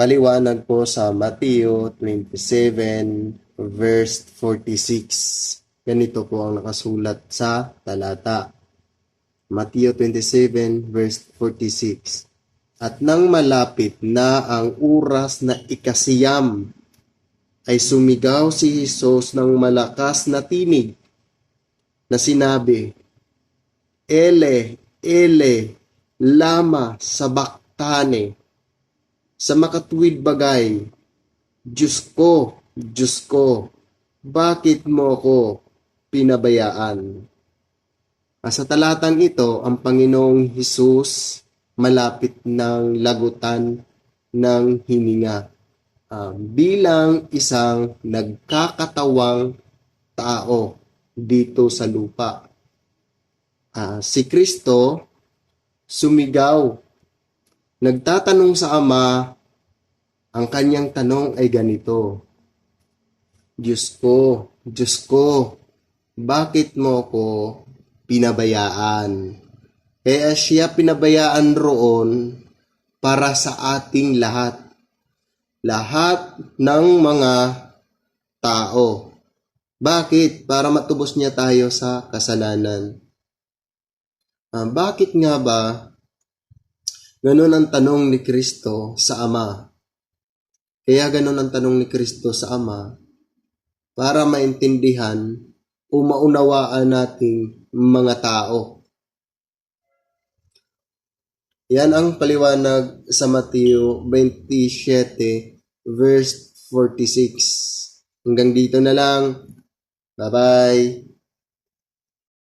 paliwanag po sa Mateo 27 verse 46. Ganito po ang nakasulat sa talata. Mateo 27 verse 46. At nang malapit na ang oras na ikasiyam, ay sumigaw si Jesus ng malakas na tinig na sinabi, Ele, Ele, lama sabaktane. Sa makatuwid bagay, Diyos ko, Diyos ko, bakit mo ako pinabayaan? Ah, Sa talatang ito, ang Panginoong Hesus malapit ng lagutan ng hininga ah, bilang isang nagkakatawang tao dito sa lupa. Ah, si Kristo sumigaw, nagtatanong sa Ama, ang kanyang tanong ay ganito, Diyos ko, Diyos ko, bakit mo ko pinabayaan? Kaya siya pinabayaan roon para sa ating lahat. Lahat ng mga tao. Bakit? Para matubos niya tayo sa kasalanan. Ah, bakit nga ba ganun ang tanong ni Kristo sa Ama? Kaya ganun ang tanong ni Kristo sa Ama para maintindihan o maunawaan nating mga tao. Yan ang paliwanag sa Mateo 27 verse 46. Hanggang dito na lang. Bye-bye.